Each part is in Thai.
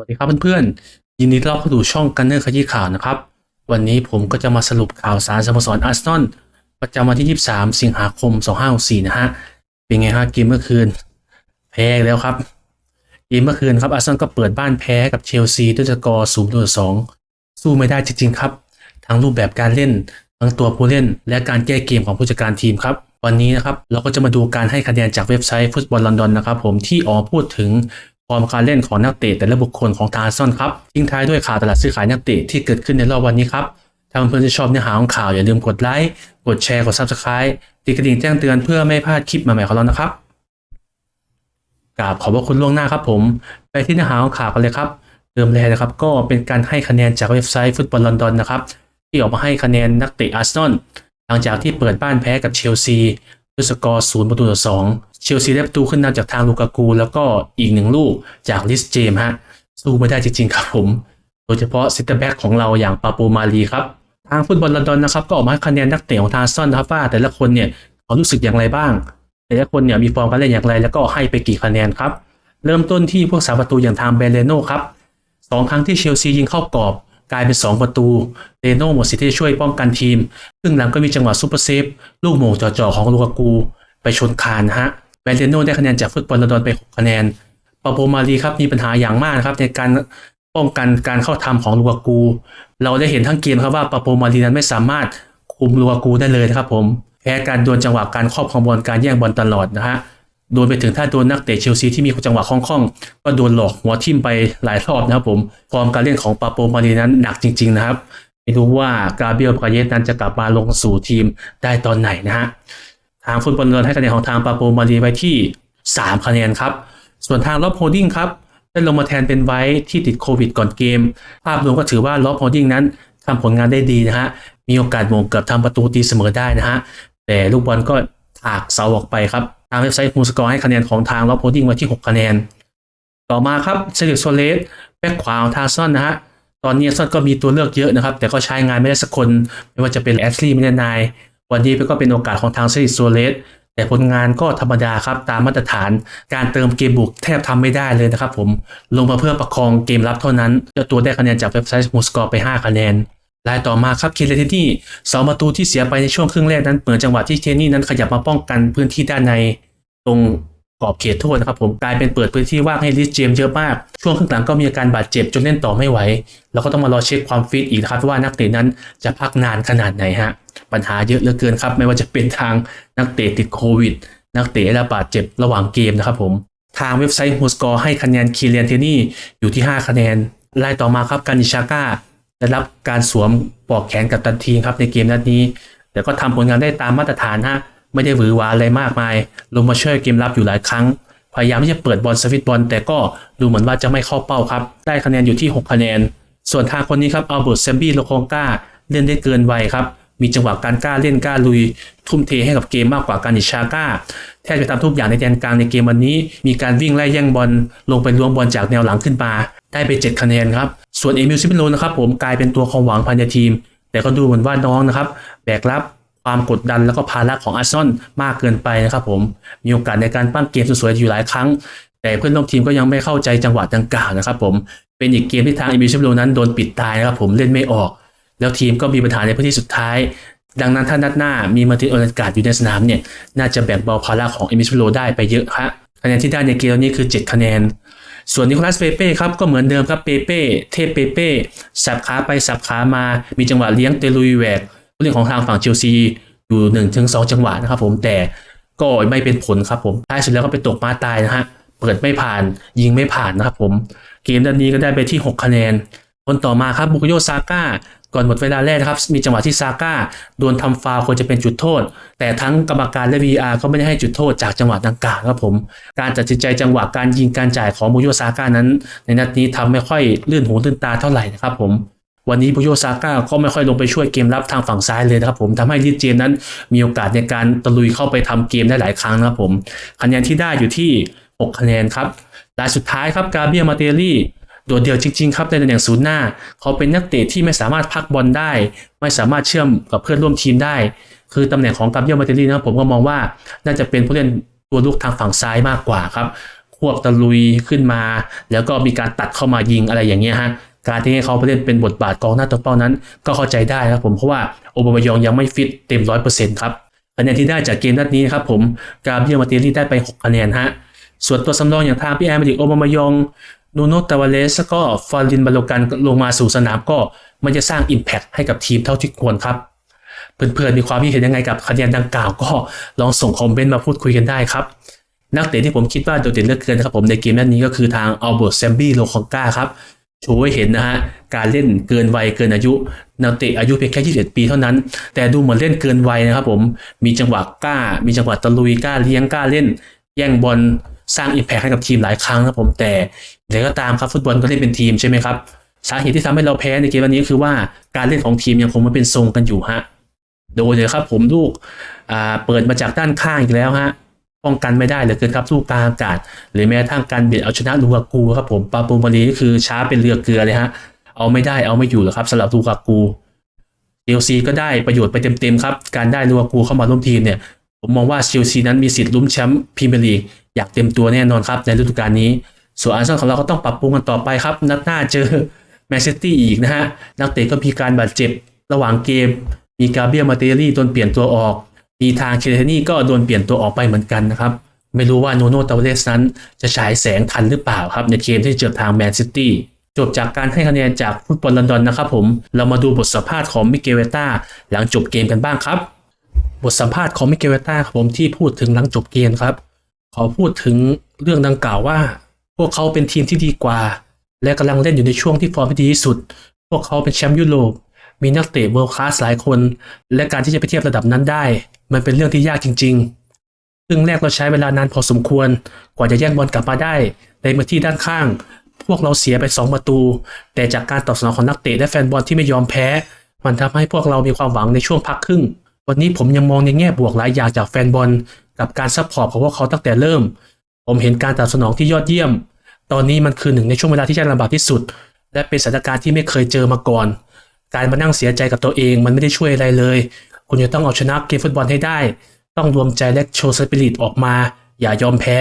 วัสดีครับเพื่อนๆ ยินดีต้อนรับเข้าสู่ช่องกันเนอร์ขยี้ข่าวนะครับ วันนี้ผมก็จะมาสรุปข่าวสารสโมสรอาร์เซนอลประจำวันที่ 23 สิงหาคม 2564 นะฮะ เป็นไงฮะเกมเมื่อคืน แพ้แล้วครับ เกมเมื่อคืนครับอาร์เซนอลก็เปิดบ้านแพ้กับเชลซีด้วยสกอร์0ต่อ2สู้ไม่ได้จริงๆครับ ทั้งรูปแบบการเล่น ทั้งตัวผู้เล่น และการแก้เกมของผู้จัดการทีมครับ วันนี้นะครับเราก็จะมาดูการให้คะแนนจากเว็บไซต์ฟุตบอลลอนดอนนะครับผมที่ออพูดถึง ฟอร์มการเล่นของนักเตะแต่ละบุคคลของทาร์ซอลครับทิ้งท้ายด้วยข่าวตลาดซื้อขายนักเตะที่เกิดขึ้นในรอบวันนี้ครับถ้าเพื่อนๆที่ชอบเนื้อหาของข่าวอย่าลืมกดไลค์กดแชร์กด Subscribe ติดกระดิ่งแจ้งเตือนเพื่อไม่พลาดคลิปใหม่ๆของเรานะครับกราบขอบพระคุณล่วงหน้าครับผม ไปที่เนื้อหาของข่าวกันเลยครับเดิมเลยนะครับ ก็เป็นการให้คะแนนจากเว็บไซต์ฟุตบอลลอนดอนนะครับที่ออกมาให้คะแนนนักเตะอาร์เซนอลหลังจากที่เปิดบ้านแพ้กับเชลซี ด้วยสกอร์0ประตูต่อ2เชลซีได้ประตูขึ้นนำจากทางลูกากู แล้วก็อีกหนึ่งลูกจากลิสเจมส์ฮะสู้ไม่ได้จริงๆครับผม โดยเฉพาะซิตเตอร์แบ็กของเราอย่างปาปูมาลีครับ ทางฟุตบอลลอนดอนนะครับ ก็ออกมาคะแนนนักเตะของทางอาร์ซอนะครับว่าแต่ละคนเนี่ยเขารู้สึกอย่างไรบ้าง แต่ละคนเนี่ยมีฟอร์มการเล่นอย่างไร แล้วก็ให้ไปกี่คะแนนครับ เริ่มต้นที่พวกสาประตูอย่างทางเบเลโน่ครับสองครั้งที่เชลซียิงเข้ากรอบ กลายเป็น 2 ประตูเรโน่หมดสิทธิ์ที่จะช่วยป้องกันทีมซึ่งหลังก็มีจังหวะซูเปอร์เซฟ ลูกโมงจ่อๆของลูกากู ไปชนคานนะฮะเบเลโน่ได้คะแนนจากฟุตบอลลอนดอนไป 6 คะแนนปาโปมารีครับมีปัญหาอย่างมากนะครับในการป้องกันการเข้าทำของลูกากู เราได้เห็นทั้งเกมครับว่าปาโปมารีนั้นไม่สามารถคุมลูกากูได้เลยนะครับผมแพ้การดวลจังหวะการครอบครองบอลการแย่งบอลตลอดนะฮะ โดนไปถึงถ้าโดนนักเตะเชลซีที่มีจังหวะคล่องๆ ก็โดนหลอกหัวทิ่มไปหลายรอบนะครับผม ฟอร์มการเล่นของปาโปมารีนั้นหนักจริง ๆ นะครับ ไม่รู้ว่ากาเบียลปาเยสนั้นจะกลับมาลงสู่ทีมได้ตอนไหนนะฮะ ทางฟุตบอลเรือนให้คะแนนของทางปาโปมารีไว้ที่ 3 คะแนนครับ ส่วนทางล็อบโฮดดิ้งครับได้ลงมาแทนเป็นไว้ที่ติดโควิดก่อนเกม ภาพรวมก็ถือว่าล็อบโฮดดิ้งนั้นทำผลงานได้ดีนะฮะ มีโอกาสโมงเกือบทำประตูตีเสมอได้นะฮะ แต่ลูกบอลก็ถากเสาออกไปครับ ทางเว็บไซต์มูสกอร์ให้คะแนนของทางล็อบโฮดดิ้งไว้ที่ 6 คะแนน ต่อมาครับเซลิโซเลสแบ็คขวาของทางซอนนะฮะ ตอนนี้ซอนก็มีตัวเลือกเยอะนะครับ แต่ก็ใช้งานไม่ได้สักคน ไม่ว่าจะเป็นแอสลีย์มินนาย วันนี้ก็เป็นโอกาสของทางเซลิโซเลสแต่ผลงานก็ธรรมดาครับตามมาตรฐาน การเติมเกมบุกแทบทำไม่ได้เลยนะครับผม ลงมาเพื่อประคองเกมรับเท่านั้นเจ้าตัวได้คะแนนจากเว็บไซต์มูสกอร์ไป 5 คะแนน รายต่อมาครับเคเลเทนี่สองประตูที่เสียไปในช่วงครึ่งแรกนั้นเหมือนจังหวะที่เทนี่นั้นขยับมาป้องกันพื้นที่ด้านในตรงกรอบเขตโทษนะครับผมกลายเป็นเปิดพื้นที่ว่างให้ลิสเจมเยอะมาก ช่วงครึ่งหลังก็มีอาการบาดเจ็บจนเล่นต่อไม่ไหว แล้วก็ต้องมารอเช็คความฟิตอีกนะครับว่านักเตะนั้นจะพักนานขนาดไหนฮะปัญหาเยอะเหลือเกินครับ ไม่ว่าจะเป็นทางนักเตะติดโควิด นักเตะรับาดเจ็บระหว่างเกมนะครับผมทางเว็บไซต์ฮูสกอร์ให้คะแนนคีเลียนเทนี่อยู่ที่ 5 คะแนนรายต่อมาครับการนิชาก้า ได้รับการสวมปลอกแขนกับตันทีครับในเกมนัดนี้ แต่ก็ทำผลงานได้ตามมาตรฐานฮะไม่ได้หวือหวาอะไรมากมายลงมาช่วยเกมรับอยู่หลายครั้ง พยายามที่จะเปิดบอลสวิตบอลแต่ก็ดูเหมือนว่าจะไม่เข้าเป้าครับ ได้คะแนนอยู่ที่ 6 คะแนน ส่วนทางคนนี้ครับอัลเบิร์ตเซมบี้โลโคงกาเล่นได้เกินวัยครับ มีจังหวะการกล้าเล่นกล้าลุย ทุ่มเทให้กับเกมมากกว่าการนิชาก้าแทบจะทำทุกอย่างในแดนกลางในเกมวันนี้ มีการวิ่งไล่แย่งบอลลงไปล้วงบอลจากแนวหลังขึ้นมา ได้ไป 7 คะแนนครับ ส่วนเอมิลซิมิโลนะครับผมกลายเป็นตัวความหวังภายในทีม แต่ก็ดูเหมือนว่าน้องนะครับ แบกรับความกดดันแล้วก็ภาระของอาร์ซอลมากเกินไปนะครับผมมีโอกาสในการปั้นเกมสวยๆอยู่หลายครั้ง แต่เพื่อนร่วมทีมก็ยังไม่เข้าใจจังหวะดังกล่าวนะครับผมเป็นอีกเกมที่ทางเอมิลซิมิโลนั้นโดนปิดตายนะครับผมเล่นไม่ออก แล้วทีมก็มีปัญหาในพื้นที่สุดท้ายดังนั้นถ้านัดหน้ามีมาติโอเดกาดอยู่ในสนามเนี่ย น่าจะแบ่งเบาภาระของเอมิสโลได้ไปเยอะฮะคะแนนที่ได้ในเกมนี้คือ 7 คะแนน ส่วนนิโคลัสเปเป้ครับก็เหมือนเดิมครับเปเป้เทพเปเป้สับขาไปสับขามามีจังหวะเลี้ยงเตลุยแหวกเรื่องของทางฝั่งเชลซีอยู่1นถึงสจังหวะนะครับผมแต่ก็ไม่เป็นผลครับผมท้ายสุดแล้วก็ไปตกมาตายนะฮะเปิดไม่ผ่านยิงไม่ผ่านนะครับผม เกมด้านนี้ก็ได้ไปที่ 6 คะแนน คนต่อมาครับบุกโยซาก้า ก่อนหมดเวลาแรกนะครับ มีจังหวะที่ซาก้าโดนทำฟาวควรจะเป็นจุดโทษ แต่ทั้งกรรมการและ VR ก็ไม่ได้ให้จุดโทษจากจังหวะดังกล่าวครับผม การตัดสินใจจังหวะการยิงการจ่ายของบุโยซาก้านั้น ในนัดนี้ทำไม่ค่อยลื่นหูลื่นตาเท่าไหร่นะครับผมวันนี้บุโยซาก้าก็ไม่ค่อยลงไปช่วยเกมรับทางฝั่งซ้ายเลยนะครับผมทำให้ลิเจมส์นั้นมีโอกาสในการตะลุยเข้าไปทำเกมได้หลายครั้งนะครับผมคะแนนที่ได้อยู่ที่ 6 คะแนนครับรายสุดท้ายครับกาเบียมาเตลี่ โดดเดี่ยวจริงๆครับในตำแหน่งศูนย์หน้า เขาเป็นนักเตะที่ไม่สามารถพักบอลได้ ไม่สามารถเชื่อมกับเพื่อนร่วมทีมได้ คือตำแหน่งของกาเบียมาเตลลี่นะผมก็มองว่าน่าจะเป็นผู้เล่นตัวลุกทางฝั่งซ้ายมากกว่าครับพวกตะลุยขึ้นมา แล้วก็มีการตัดเข้ามายิงอะไรอย่างเงี้ยฮะการที่ให้เขาไปเล่นเป็นบทบาทกองหน้าตัวเป้านั้น ก็เข้าใจได้ครับผมเพราะว่าโอบามายองยังไม่ฟิตเต็มร้อยเปอร์เซ็นต์ครับคะแนนที่ได้จากเกมนัดนี้ครับผมกาเบียมาเตลี่ได้ไป 6 คะแนนฮะส่วนตัวสำรองอย่างทางพี่แอมดิกโอบามายอง นูโนตาวาเลสก็ฟารินบาโลกันลงมาสู่สนามก็มันจะสร้าง Impact ให้กับทีมเท่าที่ควรครับ เพื่อนๆ มีความคิดเห็นยังไงกับคะแนนดังกล่าวก็ลองส่งคอมเมนต์มาพูดคุยกันได้ครับ นักเตะที่ผมคิดว่าโดดเด่นเลือกเกินนะครับผมในเกมนัดนี้ก็คือทางอัลเบิร์ตแซมบี้โลคองกาครับโชว์ให้เห็นนะฮะการเล่นเกินวัยเกินอายุนักเตะอายุเพียงแค่21ปีเท่านั้น แต่ดูเหมือนเล่นเกินวัยนะครับผมมีจังหวะกล้า มีจังหวะตะลุยกล้าเลี้ยงกล้าเล่น แย่งบอล สร้างอิมแพคให้กับทีมหลายครั้งนะครับผมแต่อย่ก็ตามครับฟุตบอลก็เล่นเป็นทีมใช่ไหมครับสาเหตุที่ทำให้เราแพ้ในเกมวันนี้คือว่าการเล่นของทีมยังคงไม่เป็นทรงกันอยู่ฮะโดยเลยครับผมลูกอ่าเปิดมาจากด้านข้างอีกแล้วฮะป้องกันไม่ได้เลือเกินครับลูกกลางอากาศ หรือแม้กระทั่งการเบียดเอาชนะลูกากูครับผมปาปูมารีคือช้าเป็นเรือเกลือเลยฮะเอาไม่ได้เอาไม่อยู่หรอกครับสำหรับลูกากูเชลซีก็ได้ประโยชน์ไปเต็มๆครับ การได้ลูกากูเข้ามาร่วมทีมเนี่ย ผมมองว่าเชลซีนั้นมีสิทธิ์ลุ้นแชมป์พรีเมียร์ลีกอยากเต็มตัวแน่นอนครับในฤดูกาลนี้ ส่วนอาร์เซนอลของเราก็ต้องปรับปรุงกันต่อไปครับ นัดหน้าเจอแมนเชสเตอร์อีกนะฮะ นักเตะก็มีการบาดเจ็บระหว่างเกม มีกาเบียมาเตอรี่โดนเปลี่ยนตัวออก มีทางเคเทนี่ก็โดนเปลี่ยนตัวออกไปเหมือนกันนะครับ ไม่รู้ว่าโนโนตาเวสนั้นจะฉายแสงทันหรือเปล่าครับในเกมที่เจอทางแมนซิตี้จบจากการให้คะแนนจากฟุตบอลลอนดอนนะครับผม เรามาดูบทสัมภาษณ์ของมิเกลเวต้าหลังจบเกมกันบ้างครับ บทสัมภาษณ์ของมิเกลเวต้าครับผมที่พูดถึงหลังจบเกมครับ ขอพูดถึงเรื่องดังกล่าวว่า พวกเขาเป็นทีมที่ดีกว่า และกำลังเล่นอยู่ในช่วงที่ฟอร์มที่ดีที่สุด พวกเขาเป็นแชมป์ยุโรปมีนักเตะเวิลด์คลาสหลายคน และการที่จะไปเทียบระดับนั้นได้ มันเป็นเรื่องที่ยากจริงๆซึ่งแรกเราใช้เวลานานพอสมควร กว่าจะแย่งบอลกลับมาได้ ในมาที่ด้านข้าง พวกเราเสียไป 2 ประตู แต่จากการตอบสนองของนักเตะและแฟนบอลที่ไม่ยอมแพ้ มันทำให้พวกเรามีความหวังในช่วงพักครึ่ง วันนี้ผมยังมองในแง่บวกหลายอย่างจากแฟนบอลกับการซัพพอร์ตของพวกเขาตั้งแต่เริ่ม ผมเห็นการตอบสนองที่ยอดเยี่ยม ตอนนี้มันคือหนึ่งในช่วงเวลาที่ยากลำบากที่สุด และเป็นสถานการณ์ที่ไม่เคยเจอมาก่อน การมานั่งเสียใจกับตัวเองมันไม่ได้ช่วยอะไรเลย คุณจะต้องเอาชนะเกมฟุตบอลให้ได้ ต้องรวมใจและโชว์สปิริตออกมา อย่ายอมแพ้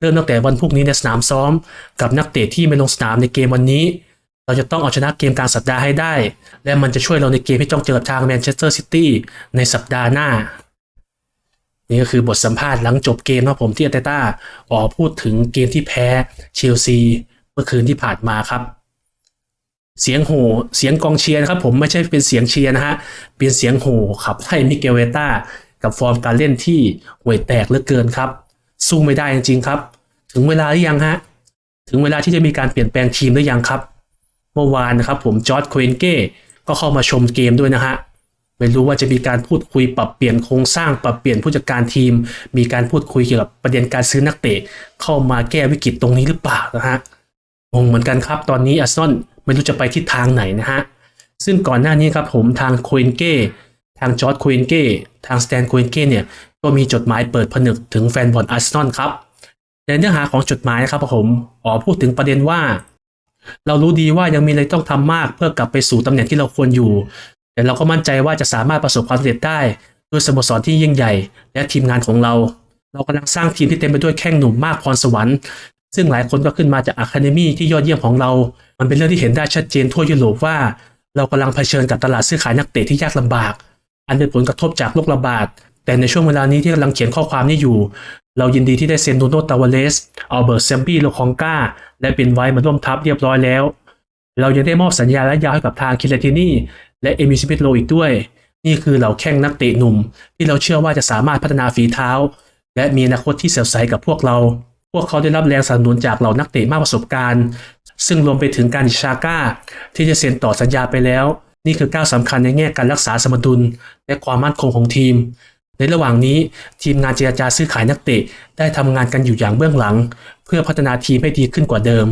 เริ่มตั้งแต่วันพรุ่งนี้ในสนามซ้อม กับนักเตะที่ไม่ลงสนามในเกมวันนี้ เราจะต้องเอาชนะเกมกลางสัปดาห์ให้ได้ และมันจะช่วยเราในเกมที่ต้องเจอกับทางแมนเชสเตอร์ซิตี้ในสัปดาห์หน้า นี่ก็คือบทสัมภาษณ์หลังจบเกมนะผมที่อาร์เตต้าออกพูดถึงเกมที่แพ้เชลซีเมื่อคืนที่ผ่านมาครับเสียงโห่เสียงกองเชียร์นะครับผมไม่ใช่เป็นเสียงเชียร์นะฮะ เป็นเสียงโห่ขับไล่มิเกลเวต้ากับฟอร์มการเล่นที่ห่วยแตกเหลือเกินครับ สู้ไม่ได้จริงๆครับ ถึงเวลาหรือยังฮะ ถึงเวลาที่จะมีการเปลี่ยนแปลงทีมหรือยังครับ เมื่อวานนะครับผมจอร์ดโคเอนเก้ก็เข้ามาชมเกมด้วยนะฮะไม่รู้ว่าจะมีการพูดคุยปรับเปลี่ยนโครงสร้างปรับเปลี่ยนผู้จัดการทีม มีการพูดคุยเกี่ยวกับประเด็นการซื้อนักเตะเข้ามาแก้วิกฤตตรงนี้หรือเปล่านะฮะงงเหมือนกันครับตอนนี้อาร์เซนอลไม่รู้จะไปทิศทางไหนนะฮะซึ่งก่อนหน้านี้ครับผมทางโคเอนเก้ทางจอร์ดโคเอนเก้ทางสแตนโคเอนเก้เนี่ยก็มีจดหมายเปิดผนึกถึงแฟนบอลอาร์เซนอลครับในเนื้อหาของจดหมายนะครับผมอ๋อพูดถึงประเด็นว่า เรารู้ดีว่ายังมีอะไรต้องทำมากเพื่อกลับไปสู่ตำแหน่งที่เราควรอยู่ แต่เราก็มั่นใจว่าจะสามารถประสบความสำเร็จได้ด้วยสโมสรที่ยิ่งใหญ่ และทีมงานของเรา เรากำลังสร้างทีมที่เต็มไปด้วยแข้งหนุ่มมากพรสวรรค์ ซึ่งหลายคนก็ขึ้นมาจากอะคาเดมี่ที่ยอดเยี่ยมของเรา มันเป็นเรื่องที่เห็นได้ชัดเจนทั่วยุโรปว่า เรากำลังเผชิญกับตลาดซื้อขายนักเตะที่ยากลำบาก อันเป็นผลกระทบจากโรคระบาด แต่ในช่วงเวลานี้ที่กำลังเขียนข้อความนี้อยู่ เรายินดีที่ได้เซ็นโดโนตาวาเลสอัลเบิร์ตแซมบี้โลคองกาและเป็นไว้มาร่วมทัพเรียบร้อยแล้ว เรายังได้มอบสัญญาและยาวให้กับทางคิเลตินี่และเอมิสมิธโลอีกด้วย นี่คือเหล่าแข้งนักเตะหนุ่ม ที่เราเชื่อว่าจะสามารถพัฒนาฝีเท้า และมีอนาคตที่เสดใสกับพวกเรา พวกเขาได้รับแรงสนับสนุนจากเหล่านักเตะมากประสบการณ์ ซึ่งรวมไปถึงการิชาก้าที่จะเซ็นต่อสัญญาไปแล้ว นี่คือก้าวสำคัญในแง่การรักษาสมดุล และความมั่นคงของทีม ในระหว่างนี้ทีมงานเจรจาซื้อขายนักเตะได้ทำงานกันอยู่อย่างเบื้องหลัง เพื่อพัฒนาทีมให้ดีขึ้นกว่าเดิม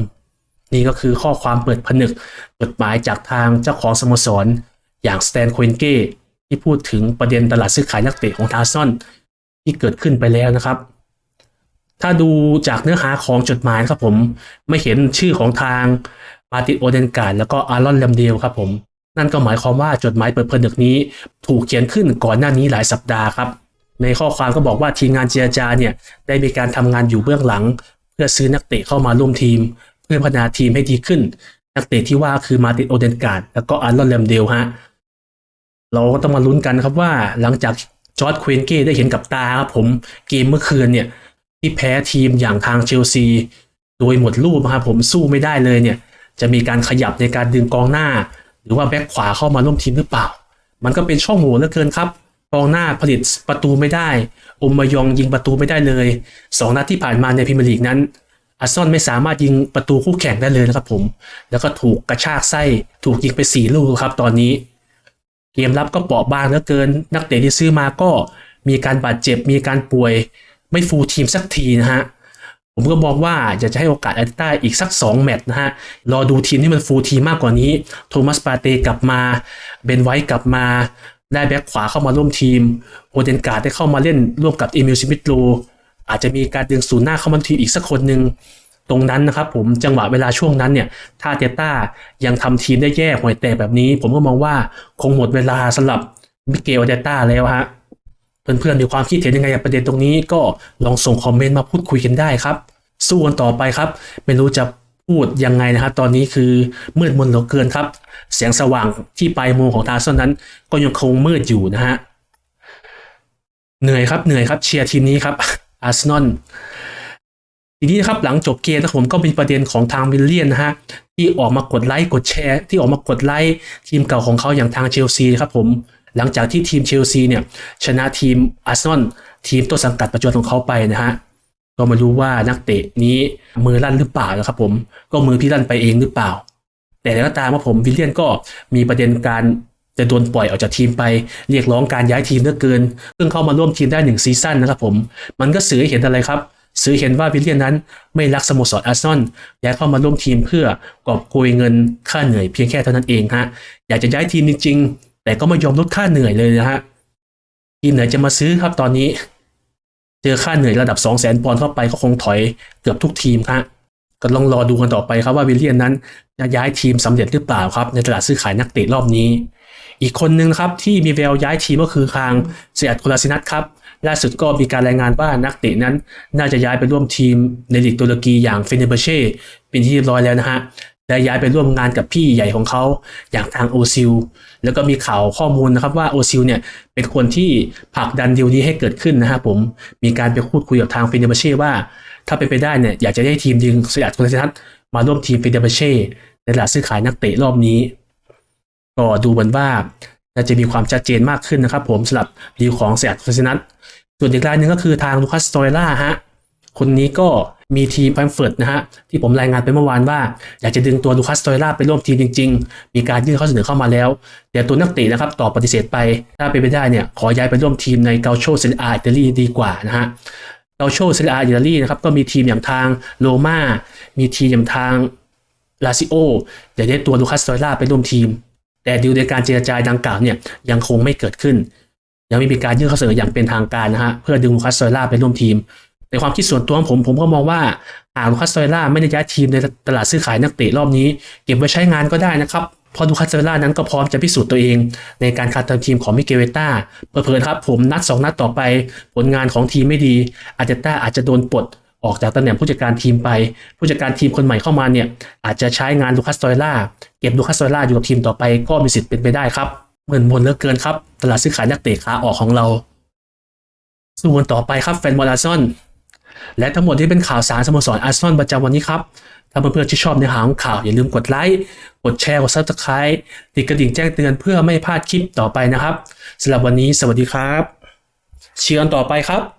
นี่ก็คือข้อความเปิดผนึกจดหมายจากทางเจ้าของสโมสร อย่างสแตนคเอนเก้ที่พูดถึงประเด็นตลาดซื้อขายนักเตะของทาซอน ที่เกิดขึ้นไปแล้วนะครับ ถ้าดูจากเนื้อหาของจดหมายครับผม ไม่เห็นชื่อของทางมาติโอเดนการ์ดแล้วก็อารอนแลมเดลครับผม นั่นก็หมายความว่าจดหมายเปิดผนึกนี้ ถูกเขียนขึ้นก่อนหน้านี้หลายสัปดาห์ครับ ในข้อความก็บอกว่าทีมงานเจรจาเนี่ยได้มีการทำงานอยู่เบื้องหลัง เพื่อซื้อนักเตะเข้ามาร่วมทีม เพื่อพัฒนาทีมให้ดีขึ้น นักเตะที่ว่าคือมาติโอเดนการ์ดแล้วก็อันลอนแลมเดลฮะเราก็ต้องมาลุ้นกันครับว่าหลังจากจอร์ดเควนเก้ได้เห็นกับตาครับผมเกมเมื่อคืนเนี่ยที่แพ้ทีมอย่างทางเชลซี โดยหมดรูปครับผมสู้ไม่ได้เลยเนี่ย จะมีการขยับในการดึงกองหน้า รือว่าแบ็คขวาเข้ามาร่วมทีมหรือเปล่า มันก็เป็นช่องโหว่เหลือเกินครับกองหน้าผลิตประตูไม่ได้อมมายองยิงประตูไม่ได้เลยสองนัดที่ผ่านมาในพรีเมียร์ลีกนั้นอาร์ซอลไม่สามารถยิงประตูคู่แข่งได้เลยนะครับผม แล้วก็ถูกกระชากไส้ถูกยิงไปสี่ลูกครับตอนนี้ เกมรับก็เปราะบางเหลือเกิน นักเตะที่ซื้อมาก็มีการบาดเจ็บมีการป่วย ไม่ฟูลทีมสักทีนะฮะ ผมก็มองว่าอยากจะให้โอกาสอาร์เตต้าอีกสัก 2 แมตช์นะฮะ รอดูทีมที่มันฟูลทีมมากกว่านี้ โทมัสปาเตกลับมา เบนไวท์กลับมา ได้แบ็คขวาเข้ามาร่วมทีม โอเดนการ์ดได้เข้ามาเล่นร่วมกับเอมิลซิมิตโลอาจจะมีการดึงศูนย์หน้าเข้ามาทีมอีกสักคนหนึ่งตรงนั้นนะครับผมจังหวะเวลาช่วงนั้นเนี่ย ถ้าเตต้ายังทำทีมได้แย่ห่วยแตกแบบนี้ ผมก็มองว่าคงหมดเวลาสำหรับมิเกลเตต้าแล้วฮะ เพื่อนๆมีความคิดเห็นยังไงกับประเด็นตรงนี้ก็ลองส่งคอมเมนต์มาพูดคุยกันได้ครับ สู้กันต่อไปครับ ไม่รู้จะพูดยังไงนะครับ ตอนนี้คือมืดมนเหลือเกินครับแสงสว่างที่ปลายโมงของทาร์ซอนนั้น ก็ยังคงมืดอยู่นะฮะเหนื่อยครับเหนื่อยครับเชียร์ทีมนี้ครับอาร์เซนอลทีนี้นะครับหลังจบเกมนะผมก็มีประเด็นของทางวิลเลียนนะฮะที่ออกมากดไลค์กดแชร์ ที่ออกมากดไลค์ทีมเก่าของเขาอย่างทางเชลซีครับผม หลังจากที่ทีมเชลซีเนี่ยชนะทีมอาร์เซนอลทีมต้นสังกัดปัจจุบันของเขาไปนะฮะก็ไม่รู้ว่านักเตะนี้มือลั่นหรือเปล่านะครับผมก็มือพี่ลั่นไปเองหรือเปล่า แต่แล้วก็ตามว่าผมวิลเลียนก็มีประเด็นการจะโดนปล่อยออกจากทีมไปเรียกร้องการย้ายทีมเหลือเกินเพิ่งเข้ามาร่วมทีมได้หนึ่งซีซั่นนะครับผมมันก็สื่อให้เห็นอะไรครับสื่อเห็นว่าวิลเลียนนั้นไม่รักสโมสรอาร์เซนอลย้ายเข้ามาร่วมทีมเพื่อกอบโกยเงินค่าเหนื่อยเพียงแค่เท่านั้นเองฮะอยากจะย้ายทีมจริง แต่ก็ไม่ยอมลดค่าเหนื่อยเลยนะฮะทีมไหนจะมาซื้อครับตอนนี้ เจอค่าเหนื่อยระดับ 2 0 0 0 0 0ปอนด์เข้าไปก็คงถอยเกือบทุกทีมฮะก็ลองรอดูกันต่อไปครับว่าวิลเลียนนั้นจะย้ายทีมสำเร็จหรือเปล่าครับ ในตลาดซื้อขายนักเตะรอบนี้ อีกคนนึงครับที่มีแววย้ายทีมก็คือทางเซียดโคลาซินัทครับล่าสุดก็มีการรายงานว่านักเตะนั้น น่าจะย้ายไปร่วมทีมในลีกตุรกีอย่างเฟเนเบเช่เป็นที่เรียบร้อยแล้วนะฮะ ได้ย้ายไปร่วมงานกับพี่ใหญ่ของเขาอย่างทางโอซิลแล้วก็มีข่าวข้อมูลนะครับว่าโอซิลเนี่ยเป็นคนที่ผลักดันดีลนี้ให้เกิดขึ้นนะครับผมมีการไปพูดคุยกับทางเฟเนเบเช่ว่า ถ้าเป็นไปได้เนี่ยอยากจะได้ทีมดึงเซียดโคลาซินัทมาร่วมทีมเฟเนเบเช่ในตลาดซื้อขายนักเตะรอบนี้ก็ดูเหมือนว่าน่าจะมีความชัดเจนมากขึ้นนะครับ ผมสำหรับดีลของเซียดโคลาซินัทส่วนอีกรายหนึ่งก็คือทางลูคัสโตเรล่าฮะคนนี้ก็ มีทีมแฟรงเฟิร์ตนะฮะที่ผมรายงานไปเมื่อวานว่า อยากจะดึงตัวลูคัสโตเรล่าไปร่วมทีมจริง ๆ มีการยื่นข้อเสนอเข้ามาแล้ว แต่ตัวนักเตะนะครับตอบปฏิเสธไป ถ้าเป็นไปได้เนี่ยขอย้ายไปร่วมทีมในเกาโชเซเรียอิตาลีดีกว่านะฮะเกาโชเซเรียอิตาลีนะครับก็มีทีมอย่างทางโรม่ามีทีมอย่างทางลาซิโออยากได้ตัวลูคัสโตเรล่าไปร่วมทีม แต่ดีลในการเจรจาดังกล่าวเนี่ยยังคงไม่เกิดขึ้นยังไม่มีการยื่นข้อเสนออย่างเป็นทางการนะฮะเพื่อดึงลูคัสโตเรล่าไปร่วมทีม ในความคิดส่วนตัวของผมผมก็มองว่าหากลูคัสโตเรล่าไม่ได้ย้ายทีมในตลาดซื้อขายนักเตะรอบนี้ เก็บไว้ใช้งานก็ได้นะครับเพราะลูคัสโตเรล่านั้นก็พร้อมจะพิสูจน์ตัวเอง ในการคัดติมทีมของมิเกเวต้าเผลอๆครับผมนัด 2 นัดต่อไป ผลงานของทีมไม่ดี อาร์เตต้าอาจจะโดนปลดออกจากตำแหน่งผู้จัดการทีมไป ผู้จัดการทีมคนใหม่เข้ามาเนี่ยอาจจะใช้งานลูคัสโตเรล่าเก็บลูคัสโตเรล่าอยู่กับทีมต่อไปก็มีสิทธิ์เป็นไปได้ครับเหมือนบนเลือเกินครับ ตลาดซื้อขายนักเตะขาออกของเราส่วนต่อไปครับแฟนบอลอาร์ซอล และทั้งหมดที่เป็นข่าวสารสโมสรอาร์เซนอลประจำวันนี้ครับ ถ้าเพื่อนๆที่ชอบเนื้อหาของข่าวอย่าลืมกดไลค์กดแชร์กดซับสไครต์ติดกระดิ่งแจ้งเตือนเพื่อไม่พลาดคลิปต่อไปนะครับสำหรับวันนี้สวัสดีครับ เชียร์กันต่อไปครับ